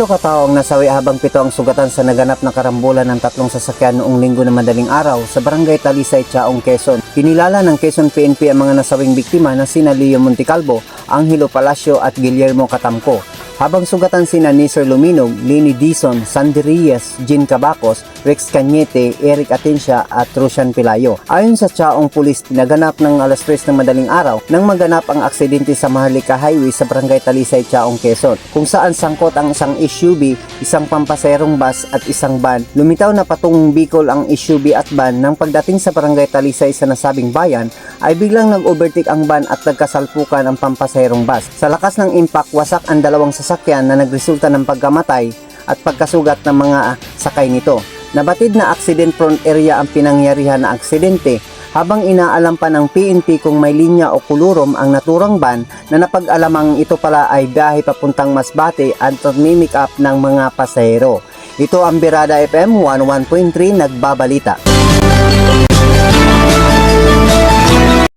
Tatlo katao ang nasawi habang pito ang sugatan sa naganap na karambulan ng tatlong sasakyan noong linggo na madaling araw sa barangay Talisay, Chaong, Quezon. Kinilala ng Quezon PNP ang mga nasawing biktima na sina Leo Monticalvo, Angelo Palacio at Guillermo Catamco. Habang sugatan sina Nisor Luminog, Lini Dizon, Sandy Reyes, Jean Cabacos, Rex Cañete, Eric Atencia at Rusian Pilayo. Ayon sa Chaong Pulis, naganap ng alas 3 ng madaling araw nang maganap ang aksidente sa Maharlika Highway sa Barangay Talisay, Chaong, Quezon, kung saan sangkot ang isang SUV, isang pampaserong bus at isang van. Lumitaw na patungong Bicol ang SUV at van nang pagdating sa Barangay Talisay sa nasabing bayan ay biglang nag-overtake ang van at nagkasalpukan ang pampaserong bus. Sa lakas ng impact, wasak ang dalawang sasakyan na nagresulta ng pagkamatay at pagkasugat ng mga sakay nito. Nabatid na accident-prone area ang pinangyarihan na aksidente habang inaalam pa ng PNP kung may linya o kulurom ang naturang van na napag-alamang ito pala ay biyahe papuntang Masbate at turmimic up ng mga pasahero. Ito ang Birada FM 11.3 nagbabalita.